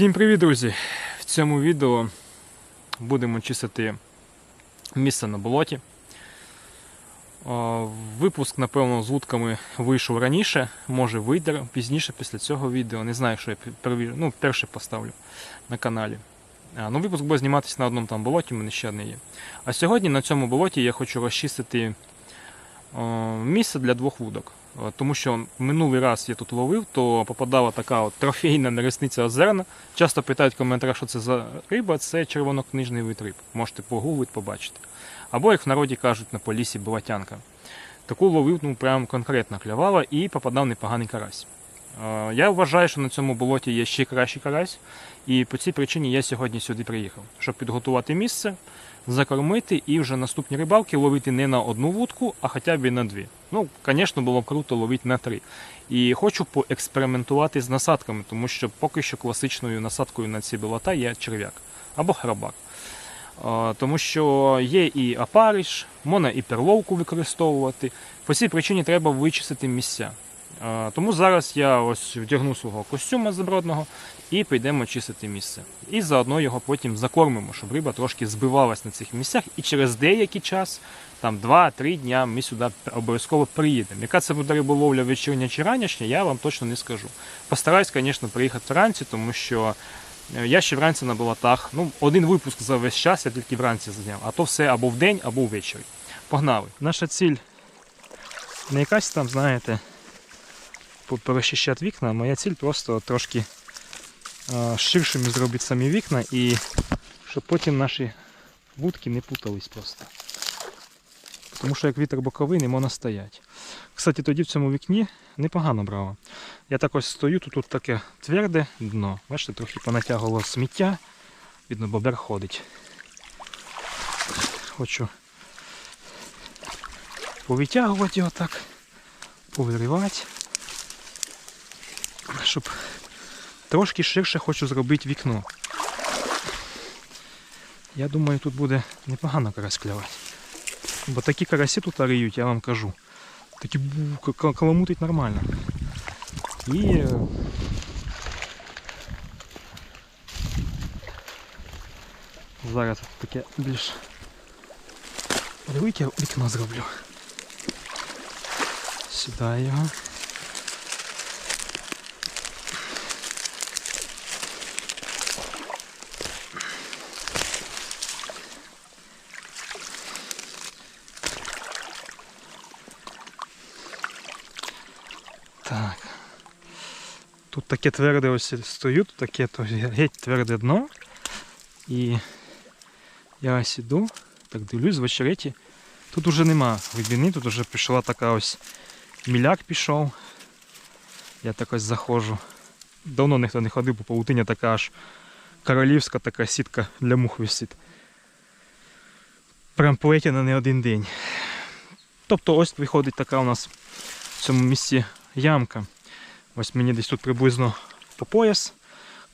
Всім привіт, друзі! В цьому відео будемо чистити місце на болоті. Випуск, напевно, з вудками вийшов раніше, може вийде пізніше після цього відео. Не знаю, що я перві- ну, перше поставлю на каналі. А, Ну, випуск буде зніматися на одному там болоті, в мене ще одне є. А сьогодні на цьому болоті я хочу розчистити о, місце для двох вудок. О, Тому що минулий раз я тут ловив, то попадала така от трофейна нересниця озерна. Часто питають в коментарях, що це за риба, це червонокнижний вид риб. Можете погуглити, побачити. Або, як в народі кажуть, на полісі болотянка. Таку ловив ну, прям конкретно клявала і попадав непоганий карась. Е, Я вважаю, що на цьому болоті є ще кращий карась, і по цій причині я сьогодні сюди приїхав, щоб підготувати місце, закормити і вже наступні рибалки ловити не на одну вудку, а хоча б і на дві. Ну, звісно, було б круто ловити на три. І хочу поекспериментувати з насадками, тому що поки що класичною насадкою на ці болота є черв'як або храбак. Е, Тому що є і опариш, можна і перловку використовувати. По цій причині треба вичистити місця. Тому зараз я ось вдягну свого костюма забродного і підемо чистити місце. І заодно його потім закормимо, щоб риба трошки збивалась на цих місцях. І через деякий час, там 2-3 дня, ми сюди обов'язково приїдемо. Яка це буде риболовля вечірня чи ранішня, я вам точно не скажу. Постараюсь, звісно, приїхати вранці, тому що е, я ще вранці на болотах. Ну, один випуск за весь час я тільки вранці зняв, а то все або вдень, або ввечері. Погнали. Наша ціль не якась там, знаєте, перещищати вікна. Моя ціль просто трошки ширшими зробити самі вікна і щоб потім наші вудки не путались просто. Тому що як вітер боковий, не можна стояти. Кстати, тоді в цьому вікні непогано брало. Я так ось стою, тут, тут таке тверде дно. Бачите, трохи понатягувало сміття. Видно, бобер ходить. Хочу повитягувати його так, повиривати. Щоб трошки ширше хочу зробити вікно. Я думаю, тут буде непогано карась клювати. Бо такі карасі тут риють, я вам кажу. Такі каламутить нормально. І е, зараз таке більш велике вікно зроблю. Сюди його. Так. Тут таке тверде ось стою, тут таке то геть тверде дно. І я ось іду, так дивлюсь в очереті. Тут уже нема глибини, тут уже пішла така ось міляк пішов. Я так ось заходжу. Давно ніхто не ходив, бо паутиня така аж королівська така сітка для мух висить. Прям плетена не один день. Тобто ось виходить така у нас в цьому місці ямка. Ось мені десь тут приблизно по пояс.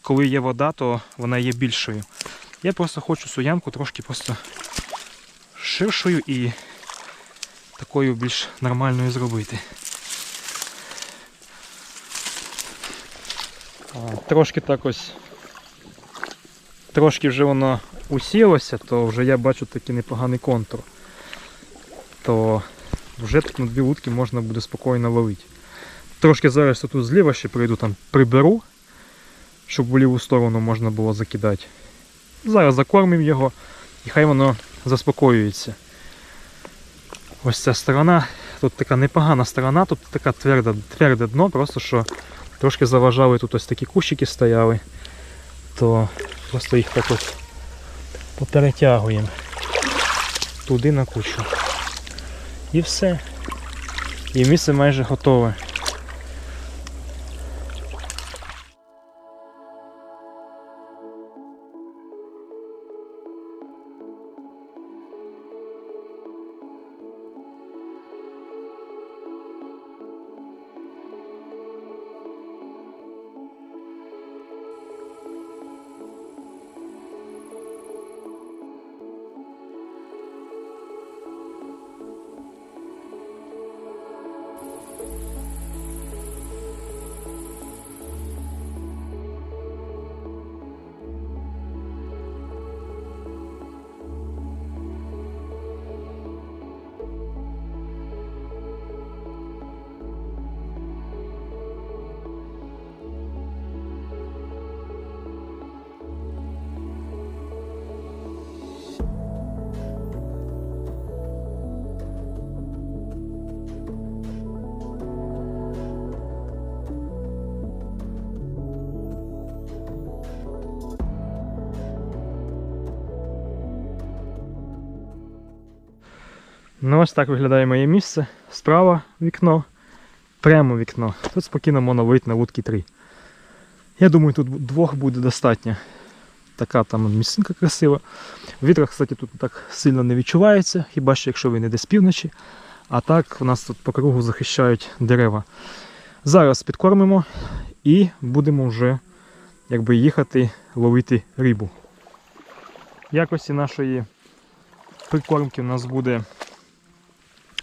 Коли є вода, то вона є більшою. Я просто хочу цю ямку трошки просто ширшою і такою більш нормальною зробити. Трошки так ось. Трошки вже воно усілося, то вже я бачу такий непоганий контур. То вже тут на дві вудки можна буде спокійно ловити. Трошки зараз тут зліва ще прийду там приберу, щоб в ліву сторону можна було закидати. Зараз закормимо його і хай воно заспокоюється. Ось ця сторона, тут така непогана сторона, тут така тверде, тверде дно, просто що трошки заважали, тут ось такі кущики стояли, то просто їх так ось поперетягуємо туди на кучу. І все. І місце майже готове. Ну, ось так виглядає моє місце. Справа вікно, прямо вікно. Тут спокійно можна вийти на вудки 3. Я думаю, тут двох буде достатньо. Така там місцинка красива. Вітер, кстати, тут так сильно не відчувається, хіба що якщо він іде з півночі. А так у нас тут по кругу захищають дерева. Зараз підкормимо і будемо вже якби їхати ловити рибу. В якості нашої прикормки у нас буде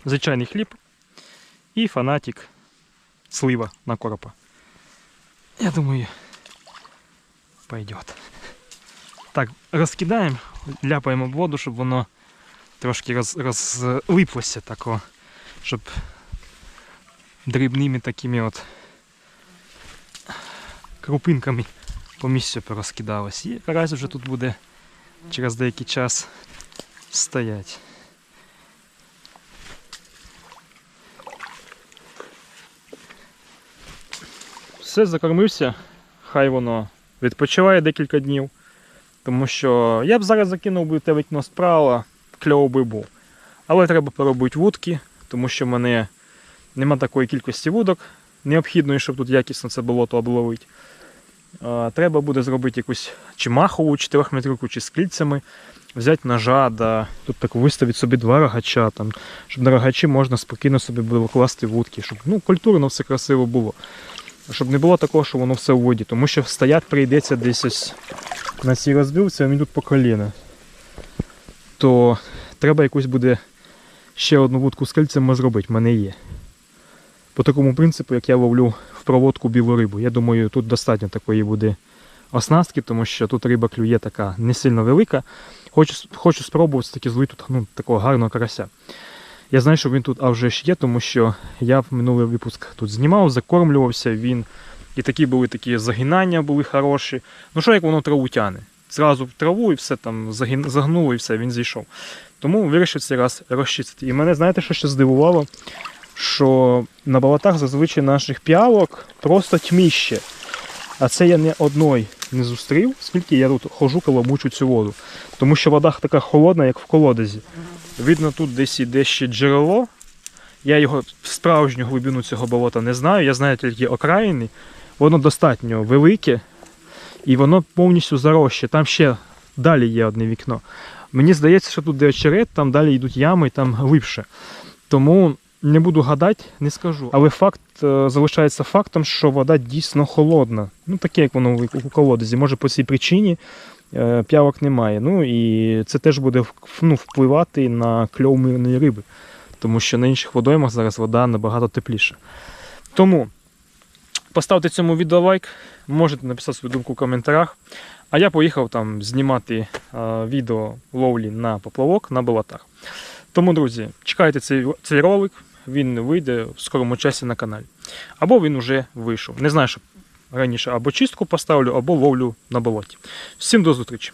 звичайний хліб і фанатик слива на коропа. Я думаю, пойдет. Так, розкидаємо, ляпаємо в воду, щоб воно трошки роз, розлиплося тако, щоб дрібними такими от крупинками по місцю порозкидалось. І карась вже тут буде через деякий час стоять. Все, закормився, хай воно відпочиває декілька днів. Тому що я б зараз закинув би те вікно справа, кльово би був. Але треба поробити вудки, тому що в мене нема такої кількості вудок, необхідної, щоб тут якісно це болото обловити. Треба буде зробити якусь чи махову 4 метрівку, чи з клітцями, взяти ножа, да, тут так виставити собі два рогача, там, щоб на рогачі можна спокійно собі було класти вудки, щоб ну, культурно все красиво було. Щоб не було такого, що воно все в воді, тому що стоять прийдеться десь ось на цій розбивці, мені тут по коліна. То треба якусь буде ще одну вудку з кільцями зробити, в мене є. По такому принципу, як я ловлю в проводку білу рибу. Я думаю, тут достатньо такої буде оснастки, тому що тут риба клює така не сильно велика. Хочу, хочу спробувати таки злити тут ну, такого гарного карася. Я знаю, що він тут а вже ж є, тому що я в минулий випуск тут знімав, закормлювався, він і такі були такі загинання були хороші. Ну що як воно траву тяне? Зразу в траву і все там загнуло і все, він зійшов. Тому вирішив цей раз розчистити. І мене, знаєте, що ще здивувало? Що на болотах зазвичай наших п'явок просто тьміще. А це я не одної не зустрів, скільки я тут хожу, каламучу цю воду. Тому що вода така холодна, як в колодязі. Видно, тут десь іде ще джерело. Я його справжню глибину цього болота не знаю. Я знаю тільки окраїни. Воно достатньо велике і воно повністю заросше. Там ще далі є одне вікно. Мені здається, що тут де очерет, там далі йдуть ями, там глибше. Тому не буду гадати, не скажу. Але факт е, залишається фактом, що вода дійсно холодна. Ну, таке, як воно у- колодязі. Може по цій причині е, п'явок немає. Ну і це теж буде ну, впливати на кльов мирної риби. Тому що на інших водоймах зараз вода набагато тепліша. Тому поставте цьому відео лайк, можете написати свою думку в коментарях. А я поїхав там знімати е, відео ловлі на поплавок на болотах. Тому, друзі, чекайте цей, цей ролик, він вийде в скорому часі на каналі. Або він вже вийшов. Не знаю, що раніше або чистку поставлю, або ловлю на болоті. Всім до зустрічі!